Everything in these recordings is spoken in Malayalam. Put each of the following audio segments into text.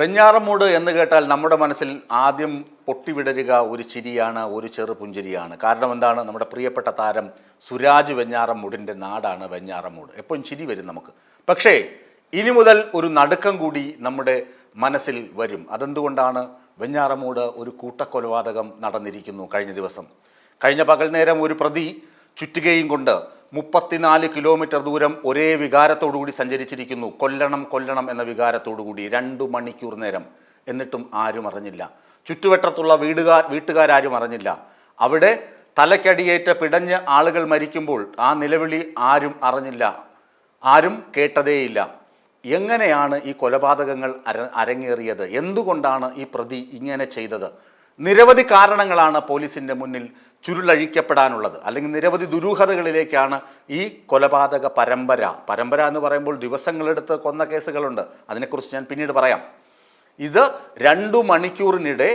വെഞ്ഞാറമൂട് എന്ന് കേട്ടാൽ നമ്മുടെ മനസ്സിൽ ആദ്യം പൊട്ടിവിടരുക ഒരു ചിരിയാണ് ഒരു ചെറു പുഞ്ചിരിയാണ്. കാരണം എന്താണ്? നമ്മുടെ പ്രിയപ്പെട്ട താരം സുരാജ് വെഞ്ഞാറമൂടിന്റെ നാടാണ് വെഞ്ഞാറമൂട്. എപ്പോഴും ചിരി വരും നമുക്ക്. പക്ഷേ ഇനി മുതൽ ഒരു നടുക്കം കൂടി നമ്മുടെ മനസ്സിൽ വരും. അതെന്തുകൊണ്ടാണ്? വെഞ്ഞാറമൂട് ഒരു കൂട്ടക്കൊലപാതകം നടന്നിരിക്കുന്നു കഴിഞ്ഞ ദിവസം. കഴിഞ്ഞ പകൽ നേരം ഒരു പ്രതി ചുറ്റുകയും കൊണ്ട് മുപ്പത്തിനാല് കിലോമീറ്റർ ദൂരം ഒരേ വികാരത്തോടുകൂടി സഞ്ചരിച്ചിരിക്കുന്നു. കൊല്ലണം കൊല്ലണം എന്ന വികാരത്തോടുകൂടി രണ്ടു മണിക്കൂർ നേരം. എന്നിട്ടും ആരും അറിഞ്ഞില്ല. ചുറ്റുവട്ടത്തുള്ള വീടുകാർ വീട്ടുകാരും അറിഞ്ഞില്ല. അവിടെ തലക്കടിയേറ്റ പിടഞ്ഞ് ആളുകൾ മരിക്കുമ്പോൾ ആ നിലവിളി ആരും അറിഞ്ഞില്ല. ആരും കേട്ടതേയില്ല. എങ്ങനെയാണ് ഈ കൊലപാതകങ്ങൾ അര അരങ്ങേറിയത്? എന്തുകൊണ്ടാണ് ഈ പ്രതി ഇങ്ങനെ ചെയ്തത്? നിരവധി കാരണങ്ങളാണ് പോലീസിന്റെ മുന്നിൽ ചുരുളഴിക്കപ്പെടാനുള്ളത്. അല്ലെങ്കിൽ നിരവധി ദുരൂഹതകളിലേക്കാണ് ഈ കൊലപാതക പരമ്പര. പരമ്പര എന്ന് പറയുമ്പോൾ ദിവസങ്ങളെടുത്ത് കൊന്ന കേസുകളുണ്ട്. അതിനെക്കുറിച്ച് ഞാൻ പിന്നീട് പറയാം. ഇത് രണ്ടു മണിക്കൂറിനിടെ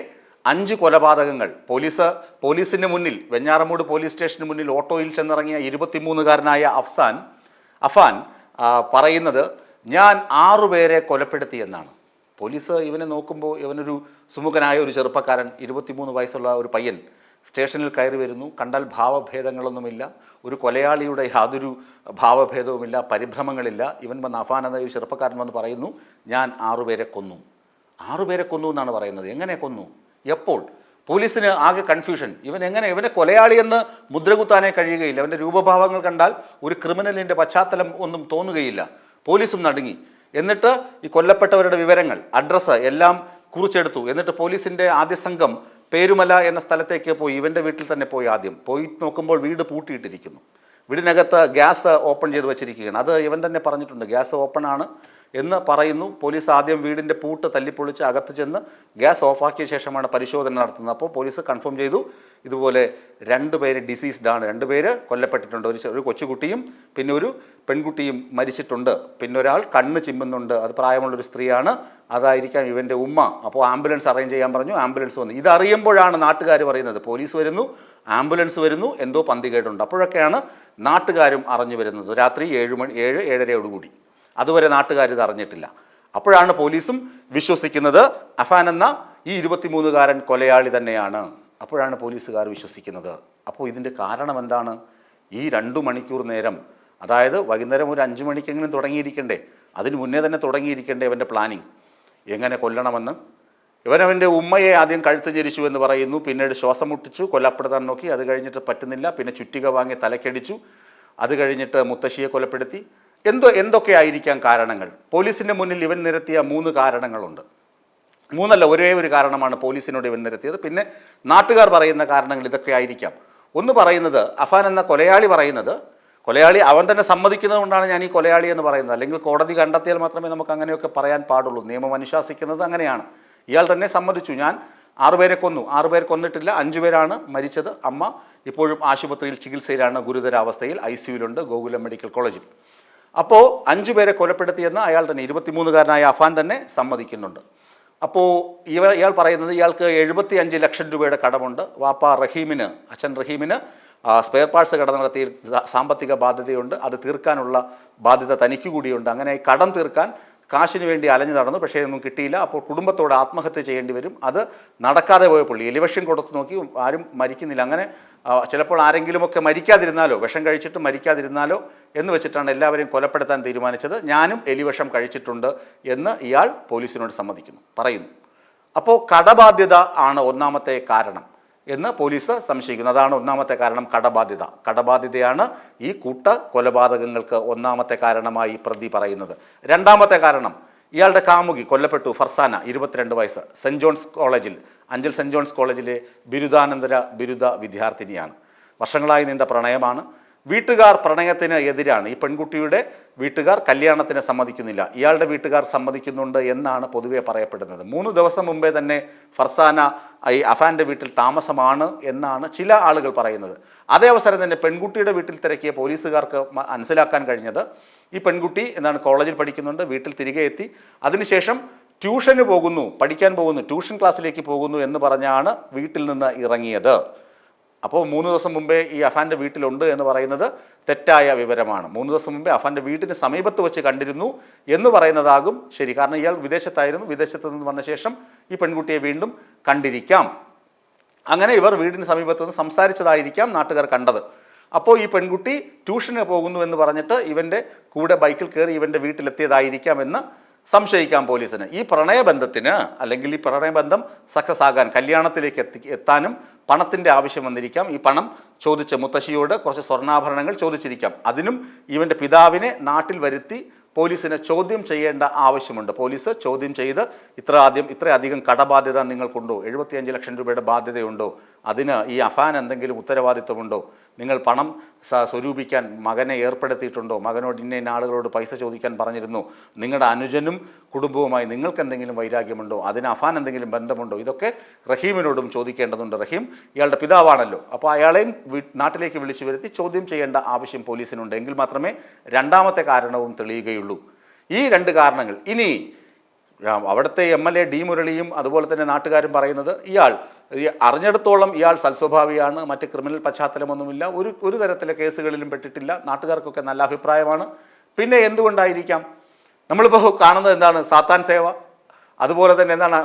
അഞ്ച് കൊലപാതകങ്ങൾ. പോലീസ് പോലീസിന് മുന്നിൽ വെഞ്ഞാറമൂട് പോലീസ് സ്റ്റേഷന് മുന്നിൽ ഓട്ടോയിൽ ചെന്നിറങ്ങിയ ഇരുപത്തിമൂന്നുകാരനായ അഫ്സാൻ അഫാൻ പറയുന്നത് ഞാൻ ആറുപേരെ കൊലപ്പെടുത്തി എന്നാണ്. പോലീസ് ഇവനെ നോക്കുമ്പോൾ ഇവനൊരു സുമുഖനായ ഒരു ചെറുപ്പക്കാരൻ ഇരുപത്തിമൂന്ന് വയസ്സുള്ള ഒരു പയ്യൻ സ്റ്റേഷനിൽ കയറി വരുന്നു. കണ്ടാൽ ഭാവഭേദങ്ങളൊന്നുമില്ല. ഒരു കൊലയാളിയുടെ യാതൊരു ഭാവഭേദവുമില്ല പരിഭ്രമങ്ങളില്ല. ഇവൻ വന്ന് അഫാൻ എന്ന ചെറുപ്പക്കാരൻ വന്ന് പറയുന്നു ഞാൻ ആറുപേരെ കൊന്നു. ആറുപേരെ കൊന്നു എന്നാണ് പറയുന്നത്. എങ്ങനെ കൊന്നു? എപ്പോൾ? പോലീസിന് ആകെ കൺഫ്യൂഷൻ. ഇവൻ എങ്ങനെ? ഇവനെ കൊലയാളിയെന്ന് മുദ്രകുത്താനേ കഴിയുകയില്ല. അവന്റെ രൂപഭാവങ്ങൾ കണ്ടാൽ ഒരു ക്രിമിനലിന്റെ പശ്ചാത്തലം ഒന്നും തോന്നുകയില്ല. പോലീസും നടുങ്ങി. എന്നിട്ട് ഈ കൊല്ലപ്പെട്ടവരുടെ വിവരങ്ങൾ അഡ്രസ്സ് എല്ലാം കുറിച്ചെടുത്തു. എന്നിട്ട് പോലീസിന്റെ ആദ്യ സംഘം പേരുമല എന്ന സ്ഥലത്തേക്ക് പോയി ഇവന്റെ വീട്ടിൽ തന്നെ പോയി ആദ്യം. പോയി നോക്കുമ്പോൾ വീട് പൂട്ടിയിട്ടിരിക്കുന്നു. വീടിനകത്ത് ഗ്യാസ് ഓപ്പൺ ചെയ്ത് വെച്ചിരിക്കുകയാണ്. അത് ഇവൻ തന്നെ പറഞ്ഞിട്ടുണ്ട് ഗ്യാസ് ഓപ്പൺ ആണ് എന്ന് പറയുന്നു. പോലീസ് ആദ്യം വീടിന്റെ പൂട്ട് തല്ലിപ്പൊളിച്ച് അകത്ത് ചെന്ന് ഗ്യാസ് ഓഫാക്കിയ ശേഷമാണ് പരിശോധന നടത്തുന്നത്. അപ്പോൾ പോലീസ് കൺഫേം ചെയ്തു. ഇതുപോലെ രണ്ട് പേര് ഡിസീസ്ഡ് ആണ്. രണ്ട് പേര് കൊല്ലപ്പെട്ടിട്ടുണ്ട്. ഒരു കൊച്ചുകുട്ടിയും പിന്നെ ഒരു പെൺകുട്ടിയും മരിച്ചിട്ടുണ്ട്. പിന്നെ ഒരാൾ കണ്ണ് ചിമ്മുന്നുണ്ട്. അത് പ്രായമുള്ളൊരു സ്ത്രീയാണ്. അതായിരിക്കാം ഇവന്റെ ഉമ്മ. അപ്പോൾ ആംബുലൻസ് അറേഞ്ച് ചെയ്യാൻ പറഞ്ഞു. ആംബുലൻസ് വന്നു. ഇതറിയുമ്പോഴാണ് നാട്ടുകാർ പറയുന്നത്. പോലീസ് വരുന്നു. ആംബുലൻസ് വരുന്നു. എന്തോ പന്തികേടുണ്ട്. അപ്പോഴൊക്കെയാണ് നാട്ടുകാരും അറിഞ്ഞു വരുന്നത്. രാത്രി ഏഴ് മണി ഏഴ് ഏഴരയോടുകൂടി. അതുവരെ നാട്ടുകാർ ഇത് അറിഞ്ഞിട്ടില്ല. അപ്പോഴാണ് പോലീസും വിശ്വസിക്കുന്നത് അഫാൻ എന്ന ഈ ഇരുപത്തിമൂന്നുകാരൻ കൊലയാളി തന്നെയാണ്. അപ്പോഴാണ് പോലീസുകാർ വിശ്വസിക്കുന്നത്. അപ്പോൾ ഇതിന്റെ കാരണം എന്താണ്? ഈ രണ്ടു മണിക്കൂർ നേരം അതായത് വൈകുന്നേരം ഒരു അഞ്ച് മണിക്കെങ്കിലും തുടങ്ങിയിരിക്കണ്ടേ അതിന് മുന്നേ തന്നെ തുടങ്ങിയിരിക്കണ്ടേ അവന്റെ പ്ലാനിങ് എങ്ങനെ കൊല്ലണമെന്ന്? ഇവനവന്റെ ഉമ്മയെ ആദ്യം കഴുത്ത് ഞെരിച്ചു എന്ന് പറയുന്നു പിന്നീട് ശ്വാസം മുട്ടിച്ചു കൊല്ലപ്പെടുത്താൻ നോക്കി അത് കഴിഞ്ഞിട്ട് പറ്റുന്നില്ല പിന്നെ ചുറ്റിക വാങ്ങി തലക്കടിച്ചു അത് കഴിഞ്ഞിട്ട് മുത്തശ്ശിയെ കൊലപ്പെടുത്തി എന്തോ എന്തൊക്കെ ആയിരിക്കാം കാരണങ്ങൾ? പോലീസിന്റെ മുന്നിൽ ഇവൻ നിരത്തിയ മൂന്ന് കാരണങ്ങളുണ്ട്. മൂന്നല്ല ഒരേ ഒരു കാരണമാണ് പോലീസിനോട് ഇവൻ നിരത്തിയത്. പിന്നെ നാട്ടുകാർ പറയുന്ന കാരണങ്ങൾ ഇതൊക്കെ ആയിരിക്കാം. ഒന്ന് പറയുന്നത് അഫാൻ എന്ന കൊലയാളി പറയുന്നത് കൊലയാളി അവൻ തന്നെ സമ്മതിക്കുന്നത് കൊണ്ടാണ് ഞാൻ ഈ കൊലയാളി എന്ന് പറയുന്നത്. അല്ലെങ്കിൽ കോടതി കണ്ടെത്തിയാൽ മാത്രമേ നമുക്ക് അങ്ങനെയൊക്കെ പറയാൻ പാടുള്ളൂ. നിയമം അനുശാസിക്കുന്നത് അങ്ങനെയാണ്. ഇയാൾ തന്നെ സമ്മതിച്ചു. ഞാൻ ആറുപേരെ കൊന്നു. ആറുപേർ കൊന്നിട്ടില്ല. അഞ്ചുപേരാണ് മരിച്ചത്. അമ്മ ഇപ്പോഴും ആശുപത്രിയിൽ ചികിത്സയിലാണ് ഗുരുതരാവസ്ഥയിൽ. ഐ സിയുലുണ്ട് ഗോകുലം മെഡിക്കൽ കോളേജിൽ. അപ്പോൾ അഞ്ചു പേരെ കൊലപ്പെടുത്തിയെന്ന് അയാൾ തന്നെ ഇരുപത്തിമൂന്നുകാരനായ അഫാൻ തന്നെ സമ്മതിക്കുന്നുണ്ട്. അപ്പോൾ ഇവ ഇയാൾ പറയുന്നത് ഇയാൾക്ക് എഴുപത്തി അഞ്ച് ലക്ഷം രൂപയുടെ കടമുണ്ട്. വാപ്പ റഹീമിന് അച്ഛൻ റഹീമിന് സ്പെയർ പാർട്സ് കട നടത്തി സാമ്പത്തിക ബാധ്യതയുണ്ട്. അത് തീർക്കാനുള്ള ബാധ്യത തനിക്ക് കൂടിയുണ്ട്. അങ്ങനെ കടം തീർക്കാൻ കാശിന് വേണ്ടി അലഞ്ഞു നടന്നു പക്ഷേ ഒന്നും കിട്ടിയില്ല. അപ്പോൾ കുടുംബത്തോട് ആത്മഹത്യ ചെയ്യേണ്ടി വരും. അത് നടക്കാതെ പോയ പുള്ളി. എലിവിഷം കൊടുത്തു നോക്കി ആരും മരിക്കുന്നില്ല. അങ്ങനെ ചിലപ്പോൾ ആരെങ്കിലുമൊക്കെ മരിക്കാതിരുന്നാലോ വിഷം കഴിച്ചിട്ട് മരിക്കാതിരുന്നാലോ എന്ന് വെച്ചിട്ടാണ് എല്ലാവരെയും കൊലപ്പെടുത്താൻ തീരുമാനിച്ചത്. ഞാനും എലിവിഷം കഴിച്ചിട്ടുണ്ട് എന്ന് ഇയാൾ പോലീസിനോട് സമ്മതിക്കുന്നു പറയുന്നു. അപ്പോൾ കടബാധ്യത ആണ് ഒന്നാമത്തെ കാരണം. എന്ന് പോലീസ് സംശയിക്കുന്നു. അതാണ് ഒന്നാമത്തെ കാരണം കടബാധ്യത. കടബാധ്യതയാണ് ഈ കൂട്ട കൊലപാതകങ്ങൾക്ക് ഒന്നാമത്തെ കാരണമായി പ്രതി പറയുന്നത്. രണ്ടാമത്തെ കാരണം ഇയാളുടെ കാമുകി കൊല്ലപ്പെട്ടു ഫർസാന ഇരുപത്തിരണ്ട് വയസ്സ് സെന്റ് ജോൺസ് കോളേജിൽ. അഞ്ചൽ സെന്റ് ജോൺസ് കോളേജിലെ ബിരുദാനന്തര ബിരുദ വിദ്യാർത്ഥിനിയാണ്. വർഷങ്ങളായി നീണ്ട പ്രണയമാണ്. വീട്ടുകാർ പ്രണയത്തിന് എതിരാണ്. ഈ പെൺകുട്ടിയുടെ വീട്ടുകാർ കല്യാണത്തിന് സമ്മതിക്കുന്നില്ല. ഇയാളുടെ വീട്ടുകാർ സമ്മതിക്കുന്നുണ്ട് എന്നാണ് പൊതുവെ പറയപ്പെടുന്നത്. മൂന്ന് ദിവസം മുമ്പേ തന്നെ ഫർസാന ഈ അഫാന്റെ വീട്ടിൽ താമസമാണ് എന്നാണ് ചില ആളുകൾ പറയുന്നത്. അതേ അവസരം തന്നെ പെൺകുട്ടിയുടെ വീട്ടിൽ തിരക്കിയ പോലീസുകാർക്ക് മനസ്സിലാക്കാൻ കഴിഞ്ഞത് ഈ പെൺകുട്ടി എന്താണ് കോളേജിൽ പഠിക്കുന്നുണ്ട് വീട്ടിൽ തിരികെ എത്തി. അതിനുശേഷം ട്യൂഷന് പോകുന്നു പഠിക്കാൻ പോകുന്നു ട്യൂഷൻ ക്ലാസ്സിലേക്ക് പോകുന്നു എന്ന് പറഞ്ഞാണ് വീട്ടിൽ നിന്ന് ഇറങ്ങിയത്. അപ്പോൾ മൂന്ന് ദിവസം മുമ്പേ ഈ അഫാന്റെ വീട്ടിലുണ്ട് എന്ന് പറയുന്നത് തെറ്റായ വിവരമാണ്. മൂന്ന് ദിവസം മുമ്പേ അഫാന്റെ വീടിന് സമീപത്ത് വെച്ച് കണ്ടിരുന്നു എന്ന് പറയുന്നതാകും ശരി. കാരണം ഇയാൾ വിദേശത്തായിരുന്നു. വിദേശത്ത് നിന്ന് വന്ന ശേഷം ഈ പെൺകുട്ടിയെ വീണ്ടും കണ്ടിരിക്കാം. അങ്ങനെ ഇവർ വീടിന് സമീപത്ത് നിന്ന് സംസാരിച്ചതായിരിക്കാം നാട്ടുകാർ കണ്ടത്. അപ്പോൾ ഈ പെൺകുട്ടി ട്യൂഷന് പോകുന്നു എന്ന് പറഞ്ഞിട്ട് ഇവന്റെ കൂടെ ബൈക്കിൽ കയറി ഇവന്റെ വീട്ടിലെത്തിയതായിരിക്കാം എന്ന് സംശയിക്കാം പോലീസിന്. ഈ പ്രണയബന്ധത്തിന് അല്ലെങ്കിൽ ഈ പ്രണയബന്ധം സക്സസ് ആകാൻ കല്യാണത്തിലേക്ക് എത്തി എത്താനും പണത്തിന്റെ ആവശ്യം വന്നിരിക്കാം. ഈ പണം ചോദിച്ച മുത്തശ്ശിയോട് കുറച്ച് സ്വർണാഭരണങ്ങൾ ചോദിച്ചിരിക്കാം. അതിനും ഇവന്റെ പിതാവിനെ നാട്ടിൽ വരുത്തി പോലീസിനെ ചോദ്യം ചെയ്യേണ്ട ആവശ്യമുണ്ട്. പോലീസ് ചോദ്യം ചെയ്ത് ഇത്ര ആദ്യം ഇത്രയധികം കടബാധ്യത നിങ്ങൾക്കുണ്ടോ? എഴുപത്തിയഞ്ച് ലക്ഷം രൂപയുടെ ബാധ്യതയുണ്ടോ? അതിന് ഈ അഫാൻ എന്തെങ്കിലും ഉത്തരവാദിത്വമുണ്ടോ? നിങ്ങൾ പണം സ്വരൂപിക്കാൻ മകനെ ഏർപ്പെടുത്തിയിട്ടുണ്ടോ? മകനോട് ഇന്ന ഇന്ന ആളുകളോട് പൈസ ചോദിക്കാൻ പറഞ്ഞിരുന്നു. നിങ്ങളുടെ അനുജനും കുടുംബവുമായി നിങ്ങൾക്ക് എന്തെങ്കിലും വൈരാഗ്യമുണ്ടോ? അതിന് അഫാൻ എന്തെങ്കിലും ബന്ധമുണ്ടോ? ഇതൊക്കെ റഹീമിനോടും ചോദിക്കേണ്ടതുണ്ട് റഹീം. ഇയാളുടെ പിതാവാണല്ലോ. അപ്പോൾ അയാളെയും നാട്ടിലേക്ക് വിളിച്ചു വരുത്തി ചോദ്യം ചെയ്യേണ്ട ആവശ്യം പോലീസിനുണ്ട്. എങ്കിൽ മാത്രമേ രണ്ടാമത്തെ കാരണവും തെളിയുകയുള്ളൂ. ഈ രണ്ട് കാരണങ്ങൾ. ഇനി അവിടുത്തെ എം എൽ എ ഡി മുരളിയും അതുപോലെ തന്നെ നാട്ടുകാരും പറയുന്നത് ഇയാൾ അറിഞ്ഞിടത്തോളം ഇയാൾ സൽസ്വഭാവിയാണ് മറ്റ് ക്രിമിനൽ പശ്ചാത്തലമൊന്നുമില്ല ഒരു ഒരു തരത്തിലെ കേസുകളിലും പെട്ടിട്ടില്ല നാട്ടുകാർക്കൊക്കെ നല്ല അഭിപ്രായമാണ്. പിന്നെ എന്തുകൊണ്ടായിരിക്കാം? നമ്മളിപ്പോൾ കാണുന്നത് എന്താണ്? സാത്താൻ സേവ. അതുപോലെ തന്നെ എന്താണ്?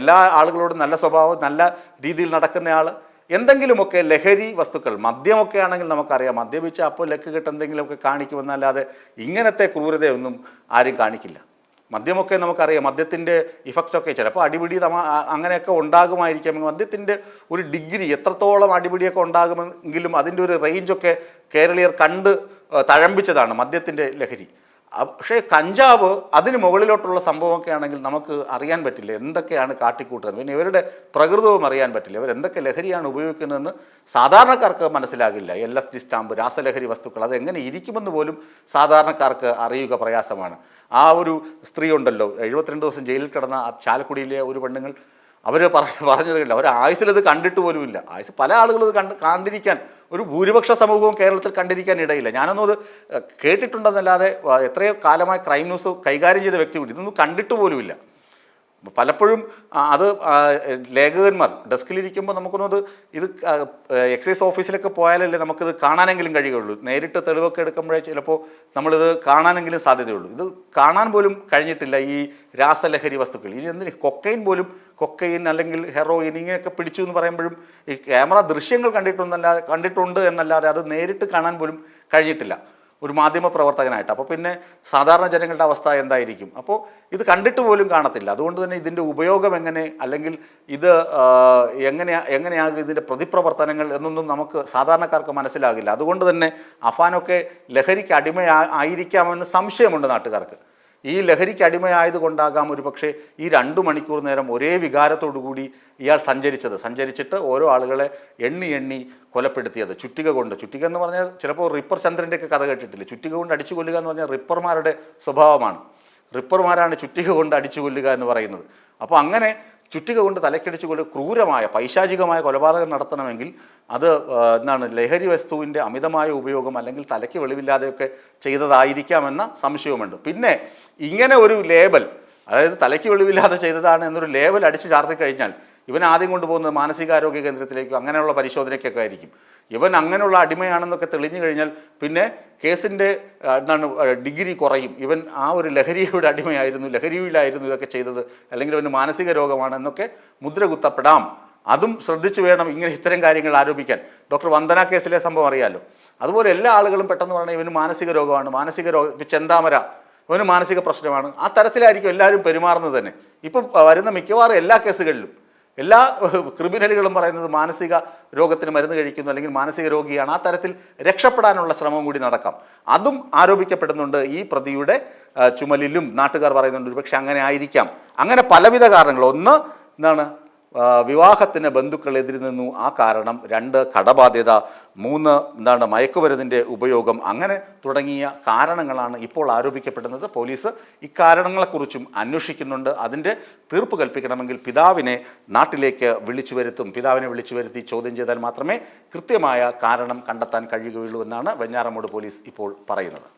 എല്ലാ ആളുകളോടും നല്ല സ്വഭാവം നല്ല രീതിയിൽ നടക്കുന്ന ആൾ എന്തെങ്കിലുമൊക്കെ ലഹരി വസ്തുക്കൾ മദ്യമൊക്കെ ആണെങ്കിൽ നമുക്കറിയാം. മദ്യപിച്ച് അപ്പോൾ ലക്ക് കെട്ട് എന്തെങ്കിലുമൊക്കെ കാണിക്കുമെന്നല്ലാതെ ഇങ്ങനത്തെ ക്രൂരതയൊന്നും ആരും കാണിക്കില്ല. മദ്യമൊക്കെ നമുക്കറിയാം. മദ്യത്തിന്റെ ഇഫക്റ്റൊക്കെ ചിലപ്പോൾ അടിപിടി തമ അങ്ങനെയൊക്കെ ഉണ്ടാകുമായിരിക്കാം. മദ്യത്തിന്റെ ഒരു ഡിഗ്രി എത്രത്തോളം അടിപിടിയൊക്കെ ഉണ്ടാകുമെങ്കിലും അതിന്റെ ഒരു റേഞ്ചൊക്കെ കേരളീയർ കണ്ട് തഴമ്പിച്ചതാണ് മദ്യത്തിന്റെ ലഹരി. പക്ഷേ കഞ്ചാവ് അതിന് മുകളിലോട്ടുള്ള സംഭവമൊക്കെ ആണെങ്കിൽ നമുക്ക് അറിയാൻ പറ്റില്ല എന്തൊക്കെയാണ് കാട്ടിക്കൂട്ടുന്നത്. പിന്നെ ഇവരുടെ പ്രകൃതവും അറിയാൻ പറ്റില്ല. ഇവർ എന്തൊക്കെ ലഹരിയാണ് ഉപയോഗിക്കുന്നതെന്ന് സാധാരണക്കാർക്ക് മനസ്സിലാകില്ല. എൽ എസ് ഡി സ്റ്റാമ്പ് രാസലഹരി വസ്തുക്കൾ അത് എങ്ങനെ ഇരിക്കുമെന്ന് പോലും സാധാരണക്കാർക്ക് അറിയുക പ്രയാസമാണ്. ആ ഒരു സ്ത്രീ ഉണ്ടല്ലോ. എഴുപത്തിരണ്ട് ദിവസം ജയിലിൽ കിടന്ന ആ ചാലക്കുടിയിലെ ഒരു പെണ്ണുങ്ങൾ അവർ പറഞ്ഞത് കണ്ടില്ല അവർ ആയുസിൽ ഇത് കണ്ടിട്ട് പോലുമില്ല ആയുസ് പല ആളുകളും ഇത് കണ്ട് കണ്ടിരിക്കാൻ ഒരു ഭൂരിപക്ഷ സമൂഹവും കേരളത്തിൽ കണ്ടിരിക്കാൻ ഇടയില്ല. ഞാനൊന്നും അത് കേട്ടിട്ടുണ്ടെന്നല്ലാതെ എത്രയോ കാലമായി ക്രൈം ന്യൂസ് കൈകാര്യം ചെയ്ത വ്യക്തി കൂടി ഇതൊന്നും കണ്ടിട്ട് പോലുമില്ല പലപ്പോഴും അത് ലേഖകന്മാർ ഡെസ്കിലിരിക്കുമ്പോൾ നമുക്കൊന്നത് ഇത് എക്സൈസ് ഓഫീസിലൊക്കെ പോയാലല്ലേ നമുക്കിത് കാണാനെങ്കിലും കഴിയുകയുള്ളൂ. നേരിട്ട് തെളിവൊക്കെ എടുക്കുമ്പോഴേ ചിലപ്പോൾ നമ്മളിത് കാണാനെങ്കിലും സാധ്യതയുള്ളൂ. ഇത് കാണാൻ പോലും കഴിഞ്ഞിട്ടില്ല ഈ രാസലഹരി വസ്തുക്കൾ. ഇനി എന്തിന്? കൊക്കൈൻ പോലും കൊക്കൈൻ അല്ലെങ്കിൽ ഹെറോയിൻ ഇങ്ങനെയൊക്കെ പിടിച്ചു എന്ന് പറയുമ്പോഴും ഈ ക്യാമറ ദൃശ്യങ്ങൾ കണ്ടിട്ടുണ്ടല്ലാതെ കണ്ടിട്ടുണ്ട് എന്നല്ലാതെ അത് നേരിട്ട് കാണാൻ പോലും കഴിഞ്ഞിട്ടില്ല. ഒരു മാധ്യമ പ്രവർത്തകനായിട്ട്. അപ്പോൾ പിന്നെ സാധാരണ ജനങ്ങളുടെ അവസ്ഥ എന്തായിരിക്കും? അപ്പോൾ ഇത് കണ്ടിട്ട് പോലും കാണത്തില്ല. അതുകൊണ്ട് തന്നെ ഇതിന്റെ ഉപയോഗം എങ്ങനെ അല്ലെങ്കിൽ ഇത് എങ്ങനെ എങ്ങനെയാ എങ്ങനെയാകും ഇതിന്റെ പ്രതിപ്രവർത്തനങ്ങൾ എന്നൊന്നും നമുക്ക് സാധാരണക്കാർക്ക് മനസ്സിലാകില്ല. അതുകൊണ്ട് തന്നെ അഫാനൊക്കെ ലഹരിക്ക് അടിമയായിരിക്കാമെന്ന് സംശയമുണ്ട് നാട്ടുകാർക്ക്. ഈ ലഹരിക്ക് അടിമയായതുകൊണ്ടാകാം ഒരു പക്ഷേ ഈ രണ്ടു മണിക്കൂർ നേരം ഒരേ കൂടി ഇയാൾ സഞ്ചരിച്ചത്. സഞ്ചരിച്ചിട്ട് ഓരോ ആളുകളെ എണ്ണി എണ്ണി കൊലപ്പെടുത്തിയത്. ചുറ്റിക കൊണ്ട്. ചുറ്റിക എന്ന് പറഞ്ഞാൽ ചിലപ്പോൾ റിപ്പർ ചന്ദ്രന്റെ ഒക്കെ കഥ കേട്ടിട്ടില്ല? ചുറ്റിക കൊണ്ട് അടിച്ചു കൊല്ലുക എന്ന് പറഞ്ഞാൽ റിപ്പർമാരുടെ സ്വഭാവമാണ്. റിപ്പർമാരാണ് ചുറ്റിക കൊണ്ട് അടിച്ചു കൊല്ലുക എന്ന് പറയുന്നത്. അപ്പോൾ അങ്ങനെ ചുറ്റിക കൊണ്ട് തലക്കടിച്ചു കൊണ്ട് ക്രൂരമായ പൈശാചികമായ കൊലപാതകം നടത്തണമെങ്കിൽ അത് എന്താണ് ലഹരി വസ്തുവിന്റെ അമിതമായ ഉപയോഗം അല്ലെങ്കിൽ തലയ്ക്ക് വെളിവില്ലാതെയൊക്കെ ചെയ്തതായിരിക്കാമെന്ന സംശയവുമുണ്ട്. പിന്നെ ഇങ്ങനെ ഒരു ലേബൽ അതായത് തലയ്ക്ക് വെളിവില്ലാതെ ചെയ്തതാണ് എന്നൊരു ലേബൽ അടിച്ച് ചാർത്തി കഴിഞ്ഞാൽ ഇവൻ ആദ്യം കൊണ്ടുപോകുന്നത് മാനസികാരോഗ്യ കേന്ദ്രത്തിലേക്കും അങ്ങനെയുള്ള പരിശോധനയ്ക്കൊക്കെ ആയിരിക്കും. ഇവൻ അങ്ങനെയുള്ള അടിമയാണെന്നൊക്കെ തെളിഞ്ഞു കഴിഞ്ഞാൽ പിന്നെ കേസിന്റെ എന്താണ് ഡിഗ്രി കുറയും. ഇവൻ ആ ഒരു ലഹരിയുടെ അടിമയായിരുന്നു ലഹരിയിലായിരുന്നു ഇതൊക്കെ ചെയ്തത്. അല്ലെങ്കിൽ അവന് മാനസിക രോഗമാണ് എന്നൊക്കെ മുദ്ര കുത്തപ്പെടാം അതും ശ്രദ്ധിച്ചു വേണം ഇങ്ങനെ ഇത്തരം കാര്യങ്ങൾ ആരോപിക്കാൻ. ഡോക്ടർ വന്ദന കേസിലെ സംഭവം അറിയാലോ? അതുപോലെ എല്ലാ ആളുകളും പെട്ടെന്ന് പറഞ്ഞാൽ ഇവന് മാനസിക രോഗമാണ്. മാനസിക രോഗം ചെന്താമര ഇവന് മാനസിക പ്രശ്നമാണ്. ആ തരത്തിലായിരിക്കും എല്ലാവരും പെരുമാറുന്നത് തന്നെ. ഇപ്പം വരുന്ന മിക്കവാറും എല്ലാ കേസുകളിലും എല്ലാ ക്രിമിനലുകളും പറയുന്നത് മാനസിക രോഗത്തിന് മരുന്ന് കഴിക്കുന്നു അല്ലെങ്കിൽ മാനസിക രോഗിയാണ്. ആ തരത്തിൽ രക്ഷപ്പെടാനുള്ള ശ്രമം കൂടി നടക്കാം. അതും ആരോപിക്കപ്പെടുന്നുണ്ട്. ഈ പ്രതിയുടെ ചുമലിലും നാട്ടുകാർ പറയുന്നുണ്ട് ഒരുപക്ഷെ അങ്ങനെ ആയിരിക്കാം. അങ്ങനെ പലവിധ കാരണങ്ങൾ. ഒന്ന് എന്താണ് വിവാഹത്തിന് ബന്ധുക്കൾ എതിരി നിന്നു. ആ കാരണം രണ്ട് കടബാധ്യത മൂന്ന് എന്താണ് മയക്കുമരുന്നിന്റെ ഉപയോഗം അങ്ങനെ തുടങ്ങിയ കാരണങ്ങളാണ് ഇപ്പോൾ ആരോപിക്കപ്പെടുന്നത്. പോലീസ് ഇക്കാരണങ്ങളെക്കുറിച്ചും അന്വേഷിക്കുന്നുണ്ട്. അതിന്റെ തീർപ്പ് കൽപ്പിക്കണമെങ്കിൽ പിതാവിനെ നാട്ടിലേക്ക് വിളിച്ചു വരുത്തും. പിതാവിനെ വിളിച്ചു വരുത്തി ചോദ്യം ചെയ്താൽ മാത്രമേ കൃത്യമായ കാരണം കണ്ടെത്താൻ കഴിയുകയുള്ളൂ എന്നാണ് വെഞ്ഞാറമൂട് പോലീസ് ഇപ്പോൾ പറയുന്നത്.